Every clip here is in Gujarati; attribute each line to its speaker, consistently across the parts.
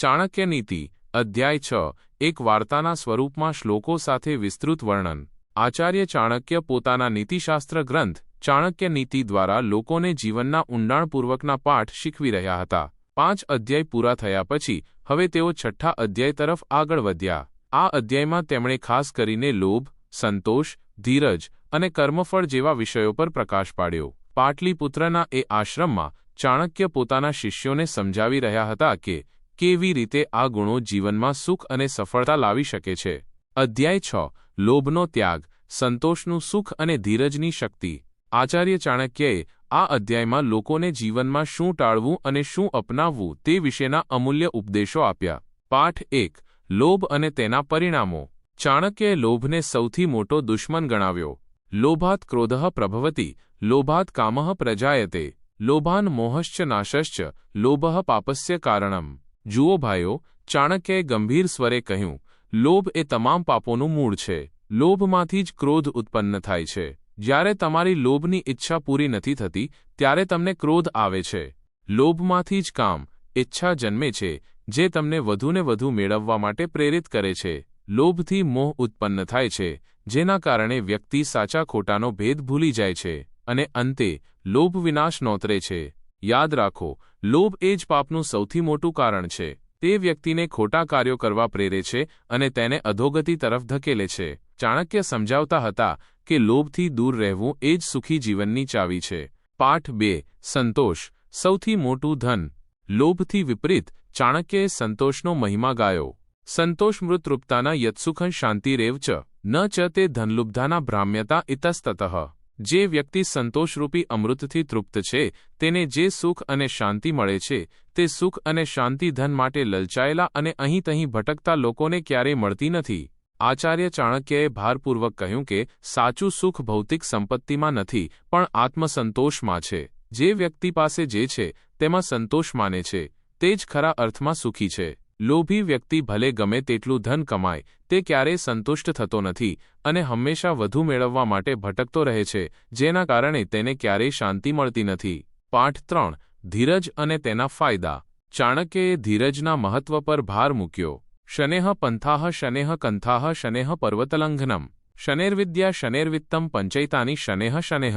Speaker 1: ચાણક્ય નીતિ, અધ્યાય છ, એક વાર્તાના સ્વરૂપમાં શ્લોકો સાથે વિસ્તૃત વર્ણન. આચાર્ય ચાણક્ય પોતાના નીતિશાસ્ત્ર ગ્રંથ, ચાણક્ય નીતિ દ્વારા લોકોને જીવનના ઊંડાણપૂર્વકના પાઠ શીખવી રહ્યા હતા. પાંચ અધ્યાય પૂરા થયા પછી, હવે તેઓ છઠ્ઠા અધ્યાય તરફ આગળ વધ્યા. આ અધ્યાયમાં તેમણે ખાસ કરીને લોભ, સંતોષ, ધીરજ અને કર્મફળ જેવા વિષયો પર પ્રકાશ પાડ્યો. પાટલીપુત્રના એ આશ્રમમાં ચાણક્ય પોતાના શિષ્યોને સમજાવી રહ્યા હતા કે કેવી રીતે આ ગુણો જીવનમાં સુખ અને સફળતા લાવી શકે છે? અધ્યાય છ, લોભનો ત્યાગ, સંતોષનું સુખ અને ધીરજની શક્તિ. આચાર્ય ચાણક્યએ આ અધ્યાયમાં લોકોને જીવનમાં શું ટાળવું અને શું અપનાવવું તે વિશેના અમૂલ્ય ઉપદેશો આપ્યા. પાઠ એક, લોભ અને તેના પરિણામો. ચાણક્યએ લોભને સૌથી મોટો દુશ્મન ગણાવ્યો. લોભાત ક્રોધઃ પ્રભવતી, લોભાત કામઃ પ્રજાયતે, લોભાન મોહશ્ચ નાશશ્ચ, લોભઃ પાપસ્ય કારણમ. જુઓ ભાઈઓ ચાણક્યએ ગંભીર સ્વરે કહ્યું, લોભ એ તમામ પાપોનું મૂળ છે. લોભમાંથી જ ક્રોધ ઉત્પન્ન થાય છે. જ્યારે તમારી લોભની ઈચ્છા પૂરી નથી થતી, ત્યારે તમને ક્રોધ આવે છે. લોભમાંથી જ કામ, ઈચ્છા જન્મે છે, જે તમને વધુને વધુ મેળવવા માટે પ્રેરિત કરે છે. લોભથી મોહ ઉત્પન્ન થાય છે, જેના કારણે વ્યક્તિ સાચા ખોટાનો ભેદ ભૂલી જાય છે અને અંતે લોભ વિનાશ નોતરે છે. યાદ રાખો, લોભ એ જ પાપનું સૌથી મોટું કારણ છે. તે વ્યક્તિને ખોટા કાર્યો કરવા પ્રેરે છે અને તેને અધોગતિ તરફ ધકેલે છે. ચાણક્ય સમજાવતા હતા કે લોભથી દૂર રહેવું એ જ સુખી જીવનની ચાવી છે. પાઠ બે, સંતોષ, સૌથી મોટું ધન. લોભથી વિપરીત, ચાણક્યએ સંતોષનો મહિમા ગાયો. સંતોષ મૃતૃપ્તાના યત્સુખં શાંતિરેવ ચ. ન ચ તે ધનલુબ્ધાના ભ્રામ્યતા ઇતસ્તતઃ. જે વ્યક્તિ સંતોષરૂપી અમૃતથી તૃપ્ત છે, તેને જે સુખ અને શાંતિ મળે છે, તે સુખ અને શાંતિ ધન માટે લલચાયેલા અને અહીં તહીં ભટકતા લોકોને ક્યારેય મળતી નથી. આચાર્ય ચાણક્યએ ભારપૂર્વક કહ્યું કે, સાચું સુખ ભૌતિક સંપત્તિમાં નથી, પણ આત્મસંતોષમાં છે. જે વ્યક્તિ પાસે જે છે, તેમાં સંતોષ માને છે, તે જ ખરા અર્થમાં સુખી છે. લોભી વ્યક્તિ ભલે ગમે તેટલું ધન કમાય, તે ક્યારેય સંતુષ્ટ થતો નથી અને હંમેશા વધુ મેળવવા માટે ભટકતો રહે છે, જેના કારણે તેને ક્યારેય શાંતિ મળતી નથી. પાઠ ત્રણ, ધીરજ અને તેના ફાયદા. ચાણક્યએ ધીરજના મહત્વ પર ભાર મૂક્યો. શનેહ પંથાહ, શનેહ કંથાહ, શનેહ પર્વતલંઘનમ. શનેરવિદ્યા શનેરવિત્તમ પંચૈતાની શનેહ શનેહ.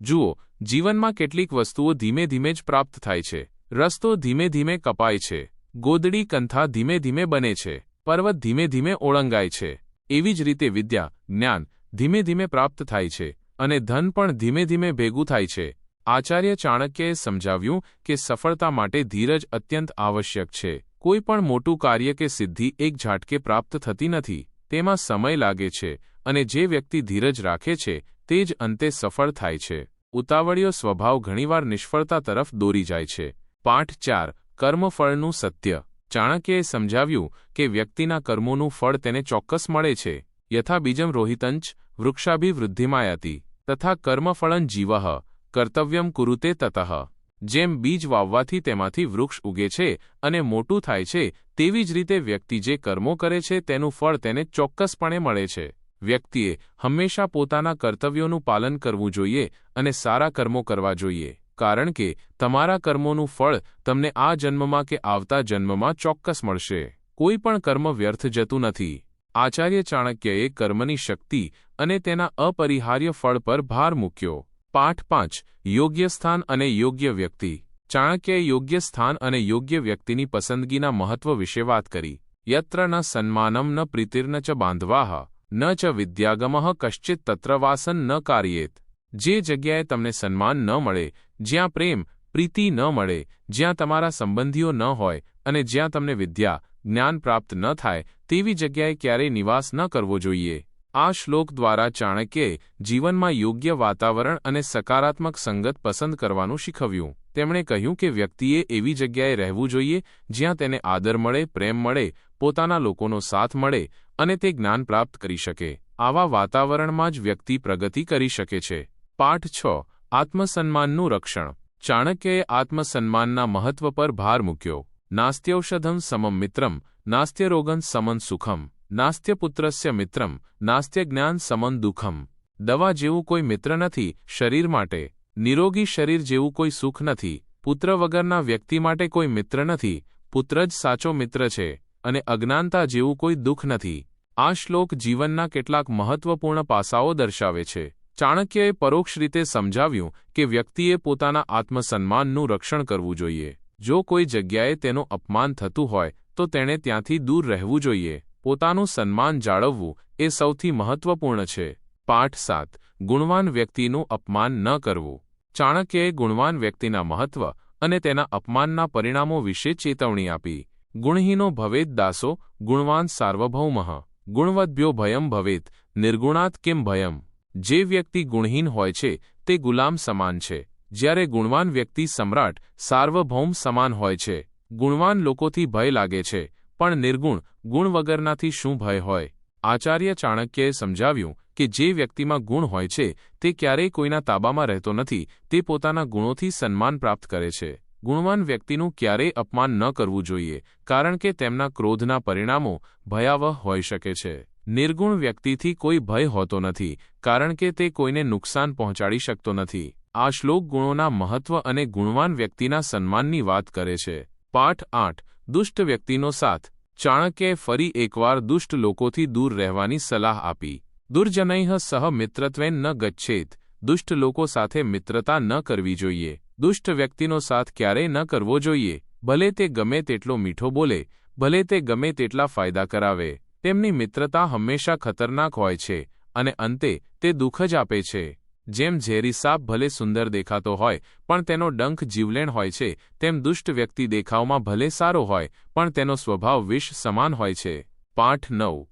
Speaker 1: જુઓ, જીવનમાં કેટલીક વસ્તુઓ ધીમે ધીમે જ પ્રાપ્ત થાય છે. રસ્તો ધીમે ધીમે કપાય છે. ગોદડી કંથા ધીમે ધીમે બને છે, પર્વત ધીમે ધીમે ઓળંગાય છે. એવી જ રીતે વિદ્યા, જ્ઞાન, ધીમે ધીમે પ્રાપ્ત થાય છે અને ધન પણ ધીમે ધીમે ભેગું થાય છે. આચાર્ય ચાણક્યએ સમજાવ્યું કે સફળતા માટે ધીરજ અત્યંત આવશ્યક છે. કોઈ પણ મોટું કાર્ય કે સિદ્ધિ એક ઝાટકે પ્રાપ્ત થતી નથી, તેમાં સમય લાગે છે અને જે વ્યક્તિ ધીરજ રાખે છે, તે જ અંતે સફળ થાય છે. ઉતાવળીયો સ્વભાવ ઘણીવાર નિષ્ફળતા તરફ દોરી જાય છે. પાઠ ચાર કર્મફળનું સત્ય. ચાણક્યએ સમજાવ્યું કે વ્યક્તિના કર્મોનું ફળ તેને ચોક્કસ મળે છે. યથા બીજમ રોહિતંચ, વૃક્ષાભિવૃદ્ધિમાયાતી, તથા કર્મફળં જીવઃ કર્તવ્યમ કુરુતે તતઃ. જેમ બીજ વાવવાથી તેમાંથી વૃક્ષ ઉગે છે અને મોટું થાય છે, તેવી જ રીતે વ્યક્તિ જે કર્મો કરે છે તેનું ફળ તેને ચોક્કસપણે મળે છે. વ્યક્તિએ હંમેશા પોતાના કર્તવ્યોનું પાલન કરવું જોઈએ અને સારા કર્મો કરવા જોઈએ. કારણ કે તમારા કર્મોનું ફળ તમને આ જન્મમાં કે આવતા જન્મમાં ચોક્કસ મળશે. કોઈ પણ કર્મ વ્યર્થ જતું નથી. આચાર્ય ચાણક્યએ કર્મની શક્તિ અને તેના અપરિહાર્ય ફળ પર ભાર મૂક્યો. પાઠ પાંચ. યોગ્ય સ્થાન અને યોગ્ય વ્યક્તિ. ચાણક્યએ યોગ્ય સ્થાન અને યોગ્ય વ્યક્તિની પસંદગીના મહત્વ વિશે વાત કરી. યત્ર ન સન્માનમ ન પ્રીતિર્ન ચ બાંધવાહ. ન ચ વિદ્યાગમઃ કશ્ચિત તત્ર વાસન ન કાર્યેત. જે જગ્યાએ તમને સન્માન ન મળે જ્યાં પ્રેમ, પ્રીતિ ન મળે, જ્યાં તમારા સંબંધીઓ ન હોય અને જ્યાં તમને વિદ્યા, જ્ઞાન પ્રાપ્ત ન થાય, તેવી જગ્યાએ ક્યારેય નિવાસ ન કરવો જોઈએ. આ શ્લોક દ્વારા ચાણક્યે જીવનમાં યોગ્ય વાતાવરણ અને સકારાત્મક સંગત પસંદ કરવાનું શીખવ્યું. તેમણે કહ્યું કે વ્યક્તિએ એવી જગ્યાએ રહેવું જોઈએ, જ્યાં તેને આદર મળે, પ્રેમ મળે, પોતાના લોકોનો સાથ મળે અને તે જ્ઞાન પ્રાપ્ત કરી શકે. આવા વાતાવરણમાં જ વ્યક્તિ પ્રગતિ કરી શકે છે. પાઠ છ. આત્મસન્માનનું રક્ષણ. ચાણક્યએ આત્મસન્માનના મહત્વ પર ભાર મૂક્યો. નાસ્ત્યૌષધમ સમમ મિત્રમ, નાસ્ત્યરોગન સમન સુખમ, નાસ્ત્યપુત્રસ્ય મિત્રમ, નાસ્ત્યજ્ઞાન સમન દુઃખમ. દવા જેવું કોઈ મિત્ર નથી, શરીર માટે. નિરોગી શરીર જેવું કોઈ સુખ નથી. પુત્ર વગરના વ્યક્તિ માટે કોઈ મિત્ર નથી. પુત્ર જ સાચો મિત્ર છે. અને અજ્ઞાનતા જેવું કોઈ દુઃખ નથી. આ શ્લોક જીવનના કેટલાક મહત્વપૂર્ણ પાસાઓ દર્શાવે છે. ચાણક્યએ પરોક્ષ રીતે સમજાવ્યું કે વ્યક્તિએ પોતાના આત્મસન્માનનું રક્ષણ કરવું જોઈએ. જો કોઈ જગ્યાએ તેનું અપમાન થતું હોય, તો તેણે ત્યાંથી દૂર રહેવું જોઈએ. પોતાનું સન્માન જાળવવું એ સૌથી મહત્વપૂર્ણ છે. પાઠ સાત. ગુણવાન વ્યક્તિનું અપમાન ન કરવું. ચાણક્યએ ગુણવાન વ્યક્તિના મહત્વ અને તેના અપમાનના પરિણામો વિશે ચેતવણી આપી. ગુણહીનો ભવેત દાસો, ગુણવાન સાર્વભૌમઃ. ગુણવદ્ભ્યો ભયમ ભવેત, નિર્ગુણાત કેમ ભયમ? જે વ્યક્તિ ગુણહીન હોય છે, તે ગુલામ સમાન છે. જ્યારે ગુણવાન વ્યક્તિ સમ્રાટ, સાર્વભૌમ સમાન હોય છે. ગુણવાન લોકોથી ભય લાગે છે, પણ નિર્ગુણ, ગુણ વગરનાથી શું ભય હોય? આચાર્ય ચાણક્યએ સમજાવ્યું કે જે વ્યક્તિમાં ગુણ હોય છે, તે ક્યારેય કોઈના તાબામાં રહેતો નથી, તે પોતાના ગુણોથી સન્માન પ્રાપ્ત કરે છે. ગુણવાન વ્યક્તિનું ક્યારેય અપમાન ન કરવું જોઈએ, કારણ કે તેમના ક્રોધના પરિણામો ભયાવહ હોઈ શકે છે. નિર્ગુણ વ્યક્તિથી કોઈ ભય હોતો નથી, કારણ કે તે કોઈને નુકસાન પહોંચાડી શકતો નથી. આ શ્લોક ગુણોના મહત્વ અને ગુણવાન વ્યક્તિના સન્માનની વાત કરે છે. પાઠ આઠ, દુષ્ટ વ્યક્તિનો સાથ. ચાણક્યે ફરી એકવાર દુષ્ટ લોકોથી દૂર રહેવાની સલાહ આપી. દુર્જનૈઃ સહ મિત્રત્વેન ન ગચ્છેત. દુષ્ટ લોકો સાથે મિત્રતા ન કરવી જોઈએ. દુષ્ટ વ્યક્તિનો સાથ ક્યારેય ન કરવો જોઈએ. ભલે તે ગમે તેટલો મીઠો બોલે, ભલે તે ગમે તેટલા ફાયદા કરાવે. તેમની મિત્રતા હંમેશા ખતરનાક હોય છે અને અંતે તે દુઃખ જ આપે છે. જેમ ઝેરી સાપ ભલે સુંદર દેખાતો હોય, પણ તેનો ડંખ જીવલેણ હોય છે, તેમ દુષ્ટ વ્યક્તિ દેખાવમાં ભલે સારો હોય, પણ તેનો સ્વભાવ વિષ સમાન હોય છે. પાઠ નવ.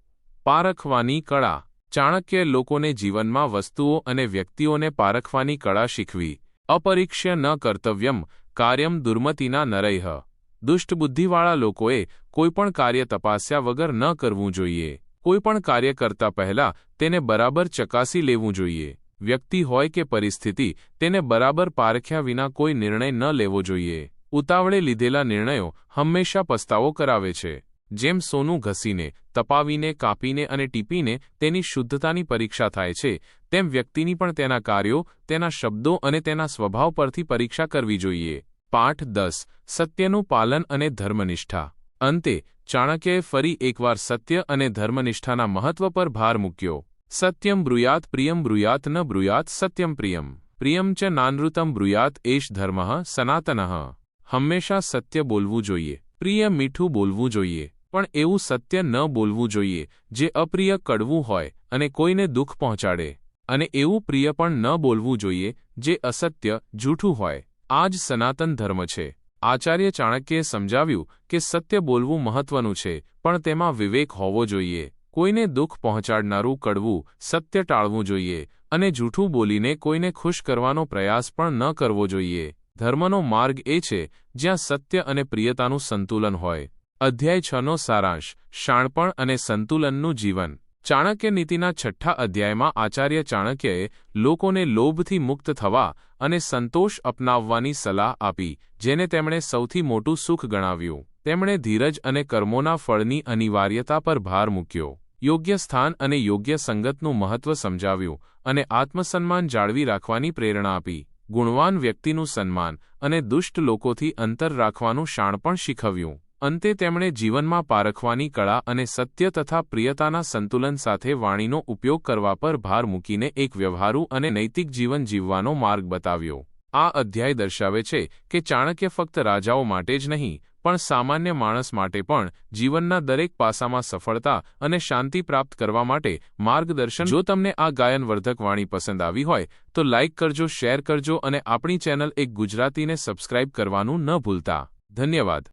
Speaker 1: પારખવાની કળા. ચાણક્ય લોકોને જીવનમાં વસ્તુઓ અને વ્યક્તિઓને પારખવાની કળા શીખવી. અપરીક્ષ્ય ન કર્તવ્યમ, કાર્યમ દુર્મતિના નરૈહ. દુષ્ટ બુદ્ધિવાળા લોકોએ કોઈપણ કાર્ય તપાસ્યા વગર ન કરવું જોઈએ. કોઈપણ કાર્ય કરતા પહેલા તેને બરાબર ચકાસી લેવું જોઈએ. વ્યક્તિ હોય કે પરિસ્થિતિ, તેને બરાબર પારખ્યા વિના કોઈ નિર્ણય ન લેવો જોઈએ. ઉતાવળે લીધેલા નિર્ણયો હંમેશા પસ્તાવો કરાવે છે. જેમ સોનું ઘસીને, તપાવીને, કાપીને અને ટીપીને તેની શુદ્ધતાની પરીક્ષા થાય છે, તેમ વ્યક્તિની પણ તેના કાર્યો, તેના શબ્દો અને તેના સ્વભાવ પરથી પરીક્ષા કરવી જોઈએ. પાઠ દસ, સત્યનું પાલન અને ધર્મનિષ્ઠા. અંતે, ચાણક્યએ ફરી એકવાર સત્ય અને ધર્મનિષ્ઠાના મહત્વ પર ભાર મૂક્યો. સત્યમ બ્રુયાત પ્રિયમ બ્રુયાત ન બ્રુયાત સત્યમ પ્રિયમ. પ્રિયમ ચ નાનૃતમ બ્રુયાત એશ ધર્મ સનાતન. હંમેશા સત્ય બોલવું જોઈએ. પ્રિય મીઠું બોલવું જોઈએ. પણ એવું સત્ય ન બોલવું જોઈએ, જે અપ્રિય કડવું હોય અને કોઈને દુઃખ પહોંચાડે. અને એવું પ્રિય પણ ન બોલવું જોઈએ, જે અસત્ય, જૂઠું હોય. આ જ સનાતન ધર્મ છે. આચાર્ય ચાણક્યે સમજાવ્યું કે સત્ય બોલવું મહત્વનું છે, પણ તેમાં વિવેક હોવો જોઈએ. કોઈને દુઃખ પહોંચાડનારું કડવું, સત્ય ટાળવું જોઈએ અને જૂઠું બોલીને કોઈને ખુશ કરવાનો પ્રયાસ પણ ન કરવો જોઈએ. ધર્મનો માર્ગ એ છે, જ્યાં સત્ય અને પ્રિયતાનું સંતુલન હોય. અધ્યાય છનો સારાંશ, શાણપણ અને સંતુલનનું જીવન. ચાણક્ય નીતિના છઠ્ઠા અધ્યાયમાં આચાર્ય ચાણક્યએ લોકોને લોભથી મુક્ત થવા અને સંતોષ અપનાવવાની સલાહ આપી, જેને તેમણે સૌથી મોટું સુખ ગણાવ્યું. તેમણે ધીરજ અને કર્મોના ફળની અનિવાર્યતા પર ભાર મૂક્યો. યોગ્ય સ્થાન અને યોગ્ય સંગતનું મહત્વ સમજાવ્યું અને આત્મસન્માન જાળવી રાખવાની પ્રેરણા આપી. ગુણવાન વ્યક્તિનું સન્માન અને દુષ્ટ લોકોથી અંતર રાખવાનું શાણપણ શીખવ્યું. અંતે તેમણે જીવનમાં પારખવાની કળા અને સત્ય તથા પ્રિયતાના સંતુલન સાથે વાણીનો ઉપયોગ કરવા પર ભાર મૂકીને એક વ્યવહારુ અને નૈતિક જીવન જીવવાનો માર્ગ બતાવ્યો. આ અધ્યાય દર્શાવે છે કે ચાણક્ય ફક્ત રાજાઓ માટે જ નહીં, પણ સામાન્ય માણસ માટે પણ જીવનના દરેક પાસામાં સફળતા અને શાંતિ પ્રાપ્ત કરવા માટે માર્ગદર્શન. જો તમને આ ગાયનવર્ધક વાણી પસંદ આવી હોય, તો લાઇક કરજો, શેર કરજો અને આપણી ચેનલ એક ગુજરાતીને સબસ્ક્રાઇબ કરવાનું ન ભૂલતા. ધન્યવાદ.